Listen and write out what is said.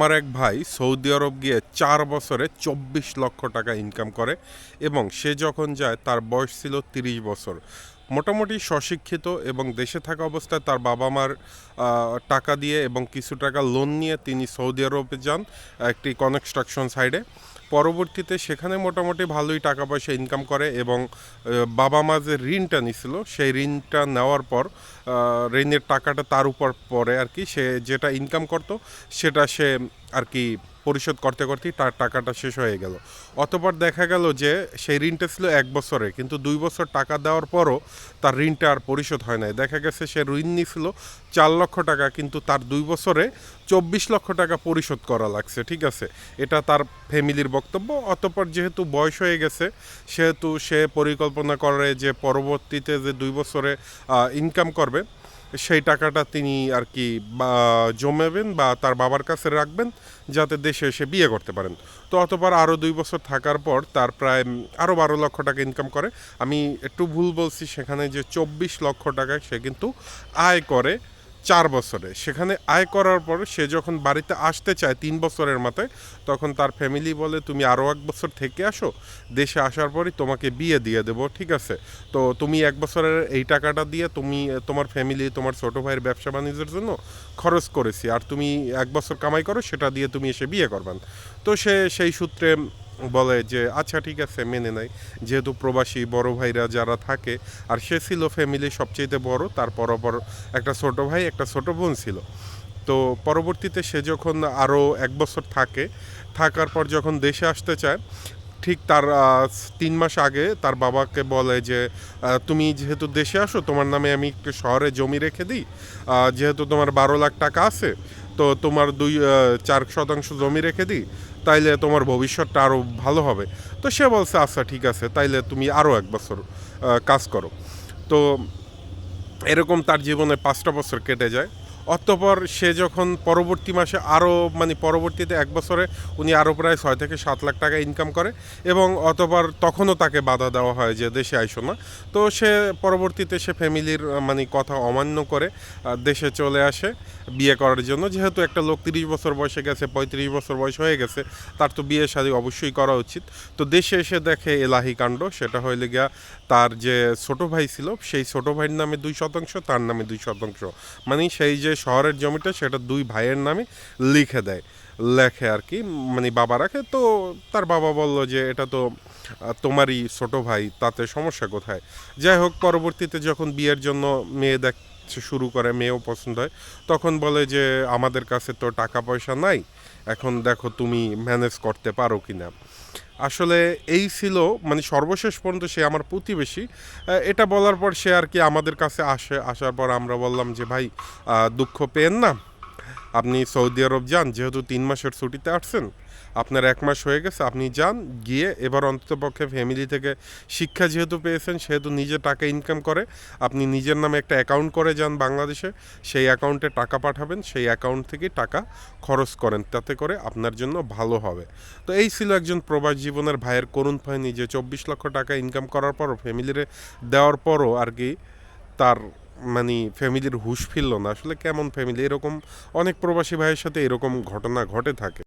আমার এক ভাই সৌদি আরব গিয়ে চার বছরে চব্বিশ লক্ষ টাকা ইনকাম করে এবং সে যখন যায়, তার বয়স ছিল তিরিশ বছর। মোটামুটি স্বশিক্ষিত এবং দেশে থাকা অবস্থায় তার বাবা মার টাকা দিয়ে এবং কিছু টাকা লোন নিয়ে তিনি সৌদি আরবে যান, একটি কনস্ট্রাকশন সাইডে পরবর্তীতে সেখানে মোটামুটি ভালোই টাকা পয়সা ইনকাম করে এবং বাবা মা যে ঋণটা নিছিল, সেই ঋণটা নেওয়ার পর ঋণের টাকাটা তার উপর পরে আর কি। সে যেটা ইনকাম করতো, সেটা সে আর কি পরিশোধ করতে করতেই তার টাকাটা শেষ হয়ে গেল। অতপর দেখা গেল যে সেই ঋণটা ছিল এক বছরে, কিন্তু দুই বছর টাকা দেওয়ার পরও তার ঋণটা আর পরিশোধ হয় নাই। দেখা গেছে সে ঋণ নিয়েছিল চার লক্ষ টাকা, কিন্তু তার দুই বছরে চব্বিশ লক্ষ টাকা পরিশোধ করা লাগছে, ঠিক আছে? এটা তার ফ্যামিলির বক্তব্য। অতপর যেহেতু বয়স হয়ে গেছে, সেহেতু সে পরিকল্পনা করে যে পরবর্তীতে যে দুই বছরে ইনকাম করবে, সেই টাকাটা তিনি আর কি জমাবেন বা তার বাবার কাছে রাখবেন। যাতে দেশে এসে বিয়ে করতে পারেন। তো অতপর আরও দুই বছর থাকার পর তার প্রায় আরও বারো লক্ষ টাকা ইনকাম করে। আমি একটু ভুল বলছি, সেখানে যে চব্বিশ লক্ষ টাকা সে কিন্তু আয় করে। চার বছরে। সেখানে আয় করার পর সে যখন বাড়িতে আসতে চায় তিন বছরের মাথায়, তখন তার ফ্যামিলি বলে, তুমি আরও এক বছর থেকে আসো, দেশে আসার পরই তোমাকে বিয়ে দিয়ে দেবো, ঠিক আছে? তো তুমি এক বছরের এই টাকাটা দিয়ে তুমি, তোমার ফ্যামিলি তোমার ছোট ভাইয়ের ব্যবসা বাণিজ্যের জন্য খরচ করেছি। আর তুমি এক বছর কামাই করো, সেটা দিয়ে তুমি এসে বিয়ে করবেন। তো সে সেই সূত্রে বলে যে আচ্ছা ঠিক আছে, মেনে নেয় যেহেতু প্রবাসী বড় ভাইরা যারা থাকে, আর সে ছিল ফ্যামিলি সবচেয়ে বড়, তার পরপর একটা ছোট ভাই, একটা ছোট বোন ছিল। তো পরবর্তীতে সে যখন আরও এক বছর থাকে, থাকার পর যখন দেশে আসতে চায়, ঠিক তার তিন মাস আগে তার বাবাকে বলে যে তুমি যেহেতু দেশে আসো, তোমার নামে আমি একটু শহরে জমি রেখে দিই। যেহেতু তোমার বারো লাখ টাকা আছে তো তোমার দুই চার শতাংশ জমি রেখে দিই, তাইলে তোমার ভবিষ্যৎটা আরও ভালো হবে। তো সে বলছে আচ্ছা ঠিক আছে, তাইলে তুমি আরও এক বছর কাজ করো। তো এরকম তার জীবনে পাঁচটা বছর কেটে যায়। অতঃপর সে যখন পরবর্তী মাসে আরও মানে পরবর্তীতে এক বছরে উনি আরও প্রায় ছয় থেকে সাত লাখ টাকা ইনকাম করে এবং অতঃপর তখনও তাকে বাধা দেওয়া হয় যে দেশে আইসো না। তো সে পরবর্তীতে সে ফ্যামিলির মানে কথা অমান্য করে দেশে চলে আসে বিয়ে করার জন্য। যেহেতু একটা লোক তিরিশ বছর বয়সে গেছে, পঁয়ত্রিশ বছর বয়স হয়ে গেছে, তার তো বিয়ে শাদী অবশ্যই করা উচিত। তো দেশে এসে দেখে এলাহি কাণ্ড, সেটা হইলে গিয়া তার যে ছোট ভাই ছিল, সেই ছোট ভাইয়ের নামে দুই শতাংশ, তার নামে দুই শতাংশ। মানে সেই যে শহরের জমিটা সেটা দুই ভাইয়ের নামে লিখে দেয়। লেখে আর কি মানে বাবা রাখে। তো তার বাবা বলল যে, এটা তো তোমারই ছোট ভাই, তাতে সমস্যা কোথায়? যাই হোক, পরবর্তীতে যখন বিয়ের জন্য মেয়ে দেখতে শুরু করে, মেয়েও পছন্দ হয়, তখন বলে যে, আমাদের কাছে তো টাকা পয়সা নাই, এখন দেখো তুমি ম্যানেজ করতে পারো কিনা। আসলে এই ছিল মানে সর্বশেষ পর্যন্ত সে আমার প্রতিবেশী। এটা বলার পর সে আর কি আমাদের কাছে আসে, আসার পর আমরা বললাম যে, ভাই দুঃখ পেন না। আপনি সৌদি আরব যান, যেহেতু তিন মাসের ছুটিতে আসছেন, আপনার এক মাস হয়ে গেছে, আপনি যান, গিয়ে এবার অন্ততপক্ষে ফ্যামিলি থেকে শিক্ষা যেহেতু পেয়েছেন, সেহেতু নিজে টাকা ইনকাম করে, আপনি নিজের নামে একটা অ্যাকাউন্ট করে যান বাংলাদেশে, সেই অ্যাকাউন্টে টাকা পাঠাবেন, সেই অ্যাকাউন্ট থেকে টাকা খরচ করেন, তাতে করে আপনার জন্য ভালো হবে। তো এই ছিল একজন প্রবাস জীবনের ভাইয়ের করুণ ফাইনি যে চব্বিশ লক্ষ টাকা ইনকাম করার পরও ফ্যামিলিরে দেওয়ার পরও আর কি তার মানে ফ্যামিলির হুশ ফিরল না। আসলে কেমন ফ্যামিলি এরকম অনেক প্রবাসী ভাইয়ের সাথে এরকম ঘটনা ঘটে থাকে।